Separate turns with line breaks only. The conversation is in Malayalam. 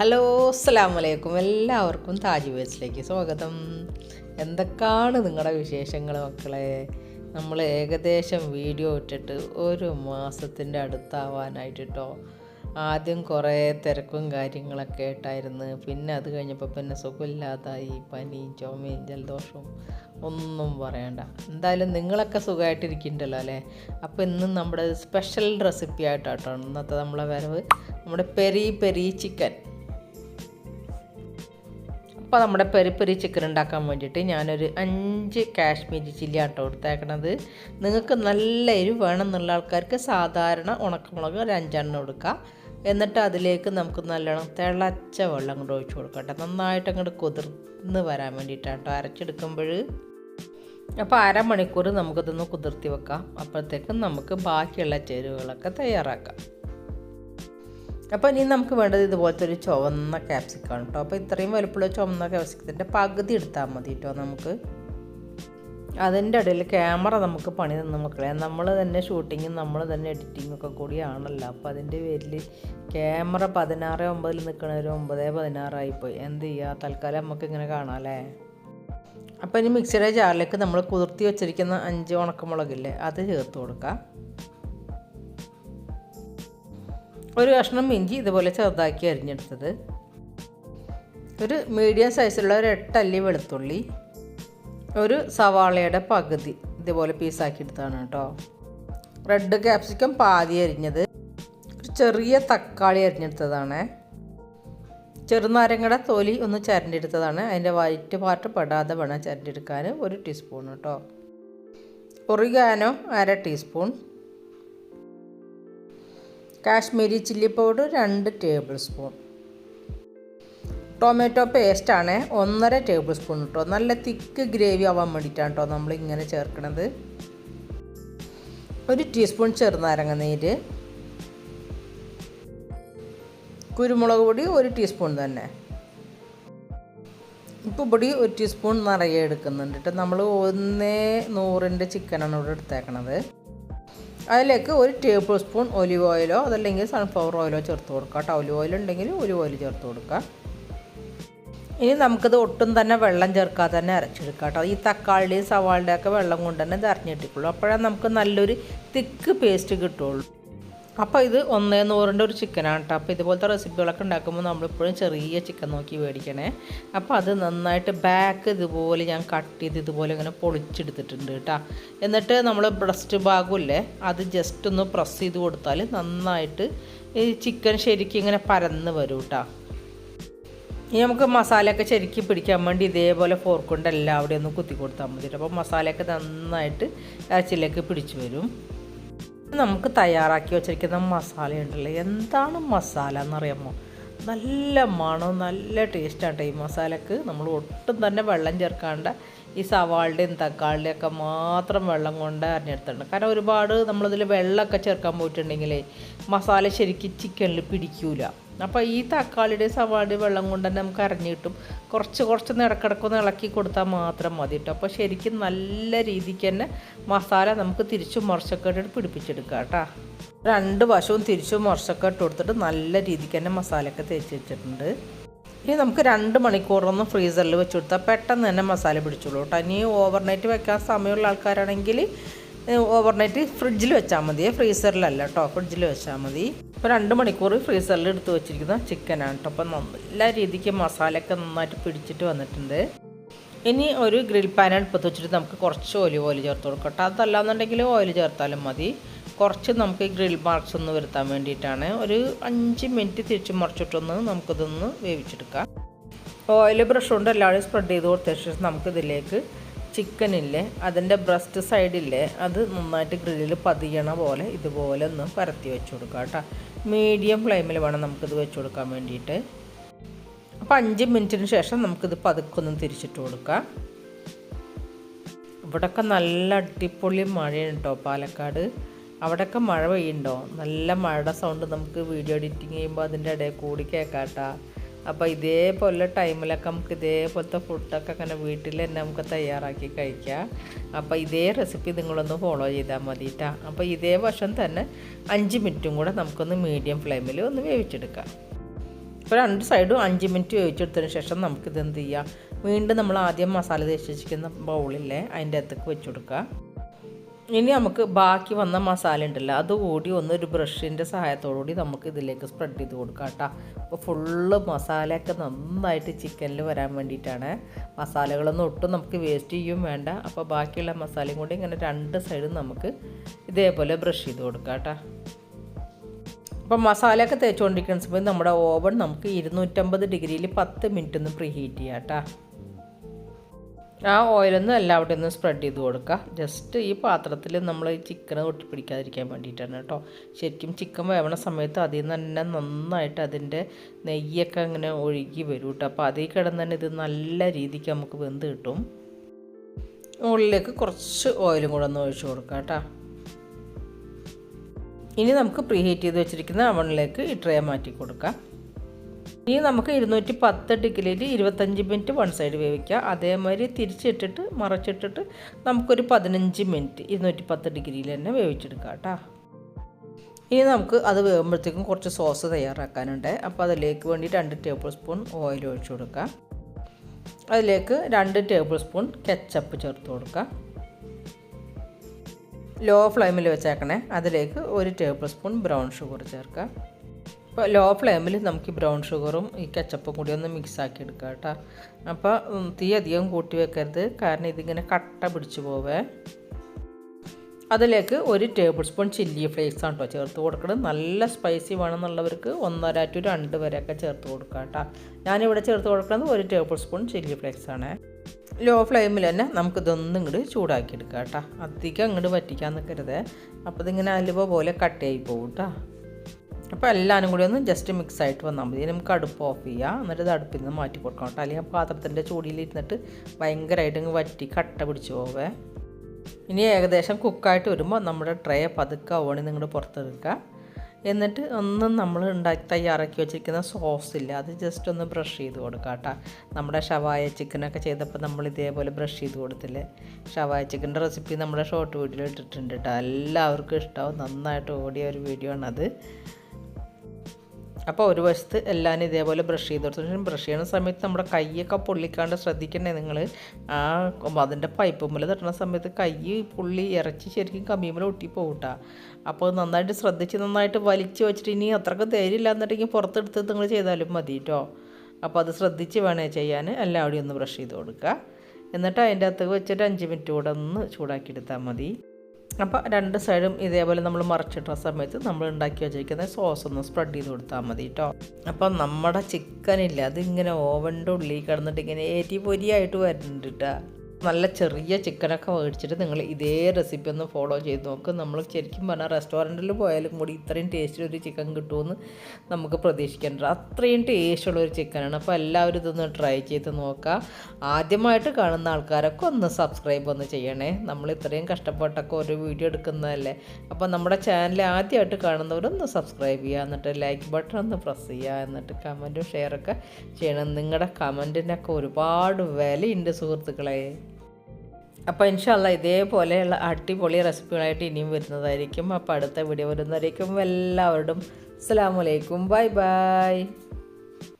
ഹലോ അസ്സാം വലൈക്കും എല്ലാവർക്കും താജ് വേസിലേക്ക് സ്വാഗതം. എന്തൊക്കെയാണ് നിങ്ങളുടെ വിശേഷങ്ങൾ മക്കളെ? നമ്മൾ ഏകദേശം വീഡിയോ ഇട്ടിട്ട് ഒരു മാസത്തിന്റെ അടുത്താവാനായിട്ട് കേട്ടോ ആദ്യം കുറേ തിരക്കും കാര്യങ്ങളൊക്കെ ആയിട്ടായിരുന്നു. പിന്നെ അത് കഴിഞ്ഞപ്പോൾ പിന്നെ സുഖമില്ലാതായി. പനി ചുമയും ജലദോഷവും ഒന്നും പറയണ്ട. എന്തായാലും നിങ്ങളൊക്കെ സുഖമായിട്ടിരിക്കുന്നുണ്ടല്ലോ അല്ലേ? അപ്പോൾ ഇന്ന് നമ്മുടെ സ്പെഷ്യൽ റെസിപ്പി ആയിട്ടാട്ടോ ഇന്നത്തെ നമ്മളെ വരവ്. നമ്മുടെ പെരി പെരി ചിക്കൻ. അപ്പോൾ നമ്മുടെ പെരി പെരി ചിക്കൻ ഉണ്ടാക്കാൻ വേണ്ടിയിട്ട് ഞാനൊരു അഞ്ച് കാശ്മീരി ചില്ലി ആട്ടോ കൊടുത്തേക്കണത് നിങ്ങൾക്ക് നല്ല എരിവ് വേണം എന്നുള്ള ആൾക്കാർക്ക് സാധാരണ ഉണക്കമുളക് ഒരു അഞ്ചെണ്ണം കൊടുക്കുക എന്നിട്ട് അതിലേക്ക് നമുക്ക് നല്ലോണം തിളച്ച വെള്ളം കൊണ്ട് ഒഴിച്ചു കൊടുക്കട്ടെ. നന്നായിട്ട് അങ്ങോട്ട് കുതിർന്ന് വരാൻ വേണ്ടിയിട്ടാട്ടോ അരച്ചെടുക്കുമ്പോൾ അപ്പോൾ അരമണിക്കൂർ നമുക്കിതൊന്ന് കുതിർത്തി വെക്കാം. അപ്പോഴത്തേക്കും നമുക്ക് ബാക്കിയുള്ള ചേരുവകളൊക്കെ തയ്യാറാക്കാം. അപ്പോൾ ഇനി നമുക്ക് വേണ്ടത് ഇതുപോലത്തെ ഒരു ചുവന്ന ക്യാപ്സിക്കാണ് കേട്ടോ അപ്പോൾ ഇത്രയും വലുപ്പമുള്ള ചുവന്ന ക്യാപ്സിക്കത്തിന്റെ പകുതി എടുത്താൽ മതി കേട്ടോ നമുക്ക്. അതിന്റെ ഇടയിൽ ക്യാമറ നമുക്ക് പണി തന്നു മക്കളെ. നമ്മൾ തന്നെ ഷൂട്ടിങ്ങും നമ്മൾ തന്നെ എഡിറ്റിങ്ങും ഒക്കെ കൂടിയാണല്ലോ. അപ്പോൾ അതിന്റെ പേരിൽ ക്യാമറ പതിനാറ് ഒമ്പതിൽ നിൽക്കണ ഒരു ഒമ്പത് പതിനാറായിപ്പോയി എന്ത് ചെയ്യുക തൽക്കാലം നമുക്ക് ഇങ്ങനെ കാണാം അല്ലേ? അപ്പോൾ ഇനി മിക്സിയുടെ ജാറിലേക്ക് നമ്മൾ കുതിർത്തി വെച്ചിരിക്കുന്ന അഞ്ച് ഉണക്കമുളകില്ലേ അത് ചേർത്ത് കൊടുക്കാം. ഒരു കഷ്ണം ഇഞ്ചി ഇതുപോലെ ചെറുതാക്കി അരിഞ്ഞെടുത്തത്. ഒരു മീഡിയം സൈസിലുള്ള ഒരു എട്ടല്ലി വെളുത്തുള്ളി ഒരു സവാളയുടെ പകുതി ഇതുപോലെ പീസാക്കി എടുത്താണ് കേട്ടോ. റെഡ് ക്യാപ്സിക്കം പാതി അരിഞ്ഞത് ഒരു ചെറിയ തക്കാളി അരിഞ്ഞെടുത്തതാണ്. ചെറുനാരങ്ങയുടെ തൊലി ഒന്ന് ചരണ്ടെടുത്തതാണ് അതിന്റെ വൈറ്റ് പാർട്ട് പെടാതെ വേണം ചരണ്ടെടുക്കാൻ ഒരു ടീസ്പൂൺ കേട്ടോ. ഒറിഗാനോ അര ടീസ്പൂൺ കാശ്മീരി ചില്ലി പൗഡർ രണ്ട് ടേബിൾ സ്പൂൺ. ടൊമാറ്റോ പേസ്റ്റാണ് ഒന്നര ടേബിൾ സ്പൂൺ കേട്ടോ നല്ല തിക്ക് ഗ്രേവി ആവാൻ വേണ്ടിയിട്ടാണ് കേട്ടോ നമ്മൾ ഇങ്ങനെ ചേർക്കണത്. ഒരു ടീസ്പൂൺ ചെറുനാരങ്ങ നീര്. കുരുമുളക് പൊടി ഒരു ടീസ്പൂൺ തന്നെ. ഉപ്പ് പൊടി ഒരു ടീസ്പൂൺ നിറയെ എടുക്കുന്നുണ്ട് നമ്മൾ ഒന്നേ നൂറിന്റെ ചിക്കനാണ് ഇവിടെ എടുത്തേക്കണത്. അതിലേക്ക് ഒരു ടേബിൾ സ്പൂൺ ഒലിവ് ഓയിലോ അതല്ലെങ്കിൽ സൺഫ്ലവർ ഓയിലോ ചേർത്ത് കൊടുക്കുക കേട്ടോ. ഒലിവ് ഓയിൽ ഉണ്ടെങ്കിൽ ഒലിവ് ഓയിൽ ചേർത്ത് കൊടുക്കുക. ഇനി നമുക്കിത് ഒട്ടും തന്നെ വെള്ളം ചേർക്കാതെ തന്നെ അരച്ചെടുക്കാം കേട്ടോ. ഈ തക്കാളിയും സവാളിന്റെയൊക്കെ വെള്ളം കൊണ്ട് തന്നെ ഇത് അരഞ്ഞിട്ടിക്കുള്ളൂ അപ്പോഴാണ് നമുക്ക് നല്ലൊരു തിക്ക് പേസ്റ്റ് കിട്ടുള്ളൂ. അപ്പോൾ ഇത് ഒന്നേ നൂറിന്റെ ഒരു ചിക്കനാണ് കേട്ടോ അപ്പോൾ ഇതുപോലത്തെ റെസിപ്പികളൊക്കെ ഉണ്ടാക്കുമ്പോൾ നമ്മളിപ്പോഴും ചെറിയ ചിക്കൻ നോക്കി മേടിക്കണേ. അപ്പോൾ അത് നന്നായിട്ട് ബാക്ക് ഇതുപോലെ ഞാൻ കട്ട് ചെയ്ത് ഇതുപോലെ ഇങ്ങനെ പൊളിച്ചെടുത്തിട്ടുണ്ട് കേട്ടോ എന്നിട്ട് നമ്മൾ ബ്രസ്റ്റ് ഭാഗമില്ലേ അത് ജസ്റ്റ് ഒന്ന് പ്രസ് ചെയ്ത് കൊടുത്താൽ നന്നായിട്ട് ഈ ചിക്കൻ ശരിക്കും ഇങ്ങനെ പരന്ന് വരും കേട്ടോ ഇനി നമുക്ക് മസാലയൊക്കെ ശരിക്കും പിടിക്കാൻ വേണ്ടി ഇതേപോലെ ഫോർക്ക് കൊണ്ട് എല്ലാവിടെയും ഒന്ന് കുത്തി കൊടുത്താൽ മതി അപ്പോൾ മസാലയൊക്കെ നന്നായിട്ട് ഇറച്ചിലേക്ക് പിടിച്ചു വരും. നമുക്ക് തയ്യാറാക്കി വെച്ചിരിക്കുന്ന മസാല ഉണ്ടല്ലോ എന്താണ് മസാല എന്നറിയാമോ? നല്ല മണം നല്ല ടേസ്റ്റാണ് ഈ മസാലക്ക്. നമ്മൾ ഒട്ടും തന്നെ വെള്ളം ചേർക്കാണ്ട്. ഈ സവാളുടെയും തക്കാളിന്റെയും ഒക്കെ മാത്രം വെള്ളം കൊണ്ട് അരിഞ്ഞെടുത്തിട്ടുണ്ട്. കാരണം ഒരുപാട് നമ്മളിതിൽ വെള്ളമൊക്കെ ചേർക്കാൻ പോയിട്ടുണ്ടെങ്കിൽ മസാല ശരിക്കും ചിക്കനിൽ പിടിക്കൂല. അപ്പോൾ ഈ തക്കാളിയുടെ സവാടി വെള്ളം കൊണ്ട് തന്നെ നമുക്ക് അരഞ്ഞു കിട്ടും. കുറച്ച് കുറച്ച് ഇടക്കിടക്കൊന്ന് ഇളക്കി കൊടുത്താൽ മാത്രം മതി കേട്ടോ അപ്പോൾ ശരിക്കും നല്ല രീതിക്ക് തന്നെ മസാല നമുക്ക് തിരിച്ചും മുറച്ചൊക്കെ ഇട്ടിട്ട് പിടിപ്പിച്ചെടുക്കുക കേട്ടോ. രണ്ട് വശവും തിരിച്ചും മുറച്ചൊക്കെ ഇട്ട് കൊടുത്തിട്ട് നല്ല രീതിക്ക് തന്നെ മസാലയൊക്കെ തേച്ച് വെച്ചിട്ടുണ്ട്. ഇനി നമുക്ക് രണ്ട് മണിക്കൂറൊന്നും ഫ്രീസറിൽ വെച്ച് കൊടുത്താൽ പെട്ടെന്ന് തന്നെ മസാല പിടിച്ചോളൂ കേട്ടോ ഇനി ഓവർനൈറ്റ് വെക്കാൻ സമയമുള്ള ആൾക്കാരാണെങ്കിൽ ഓവർനൈറ്റ് ഫ്രിഡ്ജിൽ വെച്ചാൽ മതി. ഫ്രീസറിലല്ല കേട്ടോ. ഫ്രിഡ്ജിൽ വെച്ചാൽ മതി. ഇപ്പോൾ രണ്ട് മണിക്കൂർ ഫ്രീസറിൽ എടുത്ത് വെച്ചിരിക്കുന്ന ചിക്കനാണ് കേട്ടോ. അപ്പോൾ നല്ല രീതിക്ക് മസാലയൊക്കെ നന്നായിട്ട് പിടിച്ചിട്ട് വന്നിട്ടുണ്ട്. ഇനി ഒരു ഗ്രിൽ പാൻ അടുപ്പത്ത് വെച്ചിട്ട് നമുക്ക് കുറച്ച് ഓലിവ് ഓയിൽ ചേർത്ത് കൊടുക്കാം കേട്ടോ. അതല്ലാന്നുണ്ടെങ്കിൽ ഓയിൽ ചേർത്താലും മതി. കുറച്ച് നമുക്ക് ഗ്രിൽ മാർക്സ് ഒന്ന് വരുത്താൻ വേണ്ടിയിട്ടാണ്. ഒരു അഞ്ച് മിനിറ്റ് തിരിച്ച് മറിച്ചിട്ടൊന്ന് നമുക്കിതൊന്ന് വേവിച്ചെടുക്കാം. ഓയിൽ ബ്രഷ് കൊണ്ട് എല്ലാവരും സ്പ്രെഡ് ചെയ്ത് കൊടുത്ത ശേഷം നമുക്കിതിലേക്ക് ചിക്കനില്ലേ അതിന്റെ ബ്രസ്റ്റ് സൈഡില്ലേ അത് നന്നായിട്ട് ഗ്രില്ലിൽ പതിയണ പോലെ ഇതുപോലെ ഒന്ന് പരത്തി വെച്ച് കൊടുക്കുക കേട്ടോ. മീഡിയം ഫ്ലെയിമിൽ വേണം നമുക്കിത് വെച്ച് കൊടുക്കാൻ വേണ്ടിയിട്ട്. അപ്പോൾ അഞ്ച് മിനിറ്റിന് ശേഷം നമുക്കിത് പതുക്കൊന്നും തിരിച്ചിട്ട് കൊടുക്കാം. ഇവിടെയൊക്കെ നല്ല അടിപൊളി മഴയാണ് കേട്ടോ പാലക്കാട്. അവിടെയൊക്കെ മഴ പെയ്യുന്നുണ്ടോ? നല്ല മഴയുടെ സൗണ്ട് നമുക്ക് വീഡിയോ എഡിറ്റിംഗ് ചെയ്യുമ്പോൾ അതിന്റെ ഇടയിൽ കൂടി കേൾക്കാട്ടാ അപ്പോൾ ഇതേപോലെ ടൈമിലൊക്കെ നമുക്ക് ഇതേപോലത്തെ ഫുഡൊക്കെ അങ്ങനെ വീട്ടിൽ തന്നെ നമുക്ക് തയ്യാറാക്കി കഴിക്കാം. അപ്പോൾ ഇതേ റെസിപ്പി നിങ്ങളൊന്ന് ഫോളോ ചെയ്താൽ മതിട്ടാ. അപ്പോൾ ഇതേ വശം തന്നെ അഞ്ച് മിനിറ്റും കൂടെ നമുക്കൊന്ന് മീഡിയം ഫ്ലെയിമിൽ ഒന്ന് വേവിച്ചെടുക്കാം. ഇപ്പോൾ രണ്ട് സൈഡും അഞ്ച് മിനിറ്റ് വേവിച്ചെടുത്തതിന് ശേഷം നമുക്കിത് എന്ത് ചെയ്യാം? വീണ്ടും നമ്മൾ ആദ്യം മസാല തേച്ച് ബൗളിലെ അതിന്റെ അകത്തേക്ക് വെച്ച് കൊടുക്കുക ഇനി നമുക്ക് ബാക്കി വന്ന മസാല ഉണ്ടല്ലോ അതുകൂടി ഒന്ന് ഒരു ബ്രഷിന്റെ സഹായത്തോടുകൂടി നമുക്ക് ഇതിലേക്ക് സ്പ്രെഡ് ചെയ്ത് കൊടുക്കാം കേട്ടോ. അപ്പോൾ ഫുള്ള് മസാലയൊക്കെ നന്നായിട്ട് ചിക്കനിൽ വരാൻ വേണ്ടിയിട്ടാണ്. മസാലകളൊന്നും ഒട്ടും നമുക്ക് വേസ്റ്റ് ചെയ്യും വേണ്ട. അപ്പോൾ ബാക്കിയുള്ള മസാലയും കൂടി ഇങ്ങനെ രണ്ട് സൈഡും നമുക്ക് ഇതേപോലെ ബ്രഷ് ചെയ്ത് കൊടുക്കാം കേട്ടോ. അപ്പം മസാലയൊക്കെ തേച്ചുകൊണ്ടിരിക്കുന്ന സമയത്ത് നമ്മുടെ ഓവൻ നമുക്ക് ഇരുന്നൂറ്റമ്പത് ഡിഗ്രിയിൽ പത്ത് മിനിറ്റ് ഒന്ന് പ്രീഹീറ്റ് ചെയ്യാം കേട്ടോ. ആ ഓയിലൊന്നും എല്ലാവിടെ ഒന്ന് സ്പ്രെഡ് ചെയ്ത് കൊടുക്കുക ജസ്റ്റ് ഈ പാത്രത്തിൽ നമ്മൾ ഈ ചിക്കൻ ഒട്ടിപ്പിടിക്കാതിരിക്കാൻ വേണ്ടിയിട്ടാണ് കേട്ടോ. ശരിക്കും ചിക്കൻ വേവണ സമയത്ത് അതിൽ നിന്ന് തന്നെ നന്നായിട്ട് അതിന്റെ നെയ്യൊക്കെ അങ്ങനെ ഒഴുകി വരും കേട്ടോ. അപ്പോൾ അതിൽ കിടന്ന് തന്നെ ഇത് നല്ല രീതിക്ക് നമുക്ക് വെന്ത് കിട്ടും. ഉള്ളിലേക്ക് കുറച്ച് ഓയിലും കൂടെ ഒന്ന് ഒഴിച്ചു കൊടുക്കാം കേട്ടോ. ഇനി നമുക്ക് പ്രീഹീറ്റ് ചെയ്ത് വെച്ചിരിക്കുന്ന അവണിലേക്ക് ഈ ട്രേ മാറ്റി കൊടുക്കാം. ഇനി നമുക്ക് ഇരുന്നൂറ്റി പത്ത് ഡിഗ്രിയിൽ ഇരുപത്തഞ്ച് മിനിറ്റ് വൺ സൈഡ് വേവിക്കുക. അതേമാതിരി തിരിച്ചിട്ടിട്ട് മറച്ചിട്ടിട്ട് നമുക്കൊരു പതിനഞ്ച് മിനിറ്റ് ഇരുന്നൂറ്റി പത്ത് ഡിഗ്രിയിൽ തന്നെ വേവിച്ചെടുക്കാം കേട്ടോ. ഇനി നമുക്ക് അത് വേകുമ്പോഴത്തേക്കും കുറച്ച് സോസ് തയ്യാറാക്കാനുണ്ട്. അപ്പോൾ അതിലേക്ക് വേണ്ടി രണ്ട് ടേബിൾ സ്പൂൺ ഓയിൽ ഒഴിച്ചു കൊടുക്കുക അതിലേക്ക് രണ്ട് ടേബിൾ സ്പൂൺ കെച്ചപ്പ് ചേർത്ത് കൊടുക്കുക ലോ ഫ്ലെയിമിൽ വെച്ചേക്കണേ. അതിലേക്ക് ഒരു ടേബിൾ സ്പൂൺ ബ്രൗൺ ഷുഗർ ചേർക്കാം. അപ്പോൾ ലോ ഫ്ലെയിമിൽ നമുക്ക് ബ്രൗൺ ഷുഗറും ഈ കെച്ചപ്പും കൂടി ഒന്ന് മിക്സ് ആക്കി എടുക്കുക കേട്ടോ. അപ്പോൾ തീ അധികം കൂട്ടി വെക്കരുത്. കാരണം ഇതിങ്ങനെ കട്ട പിടിച്ചു പോവേ. അതിലേക്ക് ഒരു ടേബിൾ സ്പൂൺ ചില്ലി ഫ്ലേക്സ് ആണ് കേട്ടോ ചേർത്ത് കൊടുക്കണം നല്ല സ്പൈസി വേണമെന്നുള്ളവർക്ക് ഒന്നര ടു രണ്ട് വരെയൊക്കെ ചേർത്ത് കൊടുക്കുക കേട്ടോ. ഞാനിവിടെ ചേർത്ത് കൊടുക്കുന്നത് ഒരു ടേബിൾ സ്പൂൺ ചില്ലി ഫ്ലേക്സ് ആണ്. ലോ ഫ്ലെയിമിൽ തന്നെ നമുക്കിതൊന്നും ഇങ്ങോട്ട് ചൂടാക്കി എടുക്കാം കേട്ടോ. അധികം അങ്ങോട്ട് വറ്റിക്കാൻ നിൽക്കരുത് അപ്പോൾ ഇതിങ്ങനെ അലുവ പോലെ കട്ടയായി പോകും കേട്ടോ അപ്പോൾ എല്ലാവരും കൂടി ഒന്ന് ജസ്റ്റ് മിക്സ് ആയിട്ട് വന്നാൽ മതി. നമുക്ക് അടുപ്പ് ഓഫ് ചെയ്യുക എന്നിട്ട് ഇത് അടുപ്പിൽ നിന്ന് മാറ്റി കൊടുക്കണം കേട്ടോ. അല്ലെങ്കിൽ പാത്രത്തിന്റെ ചൂടിയിലിരുന്നിട്ട് ഭയങ്കരമായിട്ട് ഇങ്ങ് വറ്റി കട്ട പിടിച്ച് പോവേ. ഇനി ഏകദേശം കുക്കായിട്ട് വരുമ്പോൾ നമ്മുടെ ട്രേ പതുക്കെ ഓണി നിങ്ങൾ പുറത്തെടുക്കുക. എന്നിട്ട് ഒന്ന് നമ്മൾ ഉണ്ടാക്കി തയ്യാറാക്കി വെച്ചിരിക്കുന്ന സോസ് ഇല്ല അത് ജസ്റ്റ് ഒന്ന് ബ്രഷ് ചെയ്ത് കൊടുക്കുക കേട്ടോ. നമ്മുടെ ഷവായ ചിക്കനൊക്കെ ചെയ്തപ്പോൾ നമ്മൾ ഇതേപോലെ ബ്രഷ് ചെയ്ത് കൊടുത്തില്ലേ. ഷവായ ചിക്കന്റെ റെസിപ്പി നമ്മുടെ ഷോർട്ട് വീഡിയോയിൽ ഇട്ടിട്ടുണ്ട് കേട്ടോ. എല്ലാവർക്കും ഇഷ്ടമാവും നന്നായിട്ട് ഓടിയ ഒരു വീഡിയോ ആണത്. അപ്പോൾ ഒരു വശത്ത് എല്ലാവരും ഇതേപോലെ ബ്രഷ് ചെയ്ത് കൊടുത്തു. ബ്രഷ് ചെയ്യുന്ന സമയത്ത് നമ്മുടെ കൈയൊക്കെ പൊള്ളിക്കാണ്ട് ശ്രദ്ധിക്കണേ നിങ്ങൾ ആ അതിന്റെ പൈപ്പ് മുല തട്ടുന്ന സമയത്ത് കൈ പുള്ളി ഇറച്ചി ശരിക്കും കമ്മിയുമ്പോൾ ഒട്ടിപ്പോകൂട്ടാ അപ്പോൾ നന്നായിട്ട് ശ്രദ്ധിച്ച് നന്നായിട്ട് വലിച്ചു വെച്ചിട്ട് ഇനി അത്രയ്ക്ക് ധൈര്യമില്ല എന്നുണ്ടെങ്കിൽ പുറത്തെടുത്ത് നിങ്ങൾ ചെയ്താലും മതി കേട്ടോ അപ്പോൾ അത് ശ്രദ്ധിച്ച് വേണേ ചെയ്യാൻ എല്ലാവരും ഒന്ന് ബ്രഷ് ചെയ്ത് കൊടുക്കുക എന്നിട്ട് അതിന്റെ അകത്ത് വെച്ചിട്ട് അഞ്ച് മിനിറ്റ് കൂടെ ഒന്ന് ചൂടാക്കി എടുത്താൽ മതി. അപ്പോൾ രണ്ട് സൈഡും ഇതേപോലെ നമ്മൾ മറച്ചിട്ട സമയത്ത് നമ്മൾ ഉണ്ടാക്കി വെച്ചിരിക്കുന്ന സോസ് ഒന്ന് സ്പ്രെഡ് ചെയ്ത് കൊടുത്താൽ മതി കേട്ടോ അപ്പോൾ നമ്മുടെ ചിക്കനില്ല അതിങ്ങനെ ഓവന്റെ ഉള്ളിൽ കിടന്നിട്ട് ഇങ്ങനെ ഏറ്റി പൊരിയായിട്ട് വരുന്നുണ്ട് കേട്ടോ നല്ല ചെറിയ ചിക്കനൊക്കെ മേടിച്ചിട്ട് നിങ്ങൾ ഇതേ റെസിപ്പി ഒന്ന് ഫോളോ ചെയ്ത് നോക്ക്. നമ്മൾ ശരിക്കും പറഞ്ഞാൽ റെസ്റ്റോറന്റിൽ പോയാലും കൂടി ഇത്രയും ഒരു ചിക്കൻ കിട്ടുമെന്ന് നമുക്ക് പ്രതീക്ഷിക്കേണ്ട അത്രയും ടേസ്റ്റുള്ള ഒരു ചിക്കനാണ് അപ്പോൾ എല്ലാവരും ഇതൊന്ന് ട്രൈ ചെയ്ത് നോക്കുക ആദ്യമായിട്ട് കാണുന്ന ആൾക്കാരൊക്കെ ഒന്ന് സബ്സ്ക്രൈബ് ഒന്ന് ചെയ്യണേ. നമ്മൾ ഇത്രയും കഷ്ടപ്പെട്ടൊക്കെ ഒരു വീഡിയോ എടുക്കുന്നതല്ലേ? അപ്പോൾ നമ്മുടെ ചാനൽ ആദ്യമായിട്ട് കാണുന്നവരൊന്ന് സബ്സ്ക്രൈബ് ചെയ്യുക. എന്നിട്ട് ലൈക്ക് ബട്ടൺ ഒന്ന് പ്രസ് ചെയ്യുക. എന്നിട്ട് കമന്റും ഷെയറൊക്കെ ചെയ്യണം. നിങ്ങളുടെ കമന്റിനൊക്കെ ഒരുപാട് വിലയുണ്ട് സുഹൃത്തുക്കളെ. അപ്പോൾ ഇൻഷല്ല ഇതേപോലെയുള്ള അടിപൊളി റെസിപ്പികളായിട്ട് ഇനിയും വരുന്നതായിരിക്കും. അപ്പോൾ അടുത്ത വീഡിയോ വരുന്നതായിരിക്കും എല്ലാവരോടും അസ്സാം വലൈക്കും ബൈ ബൈ.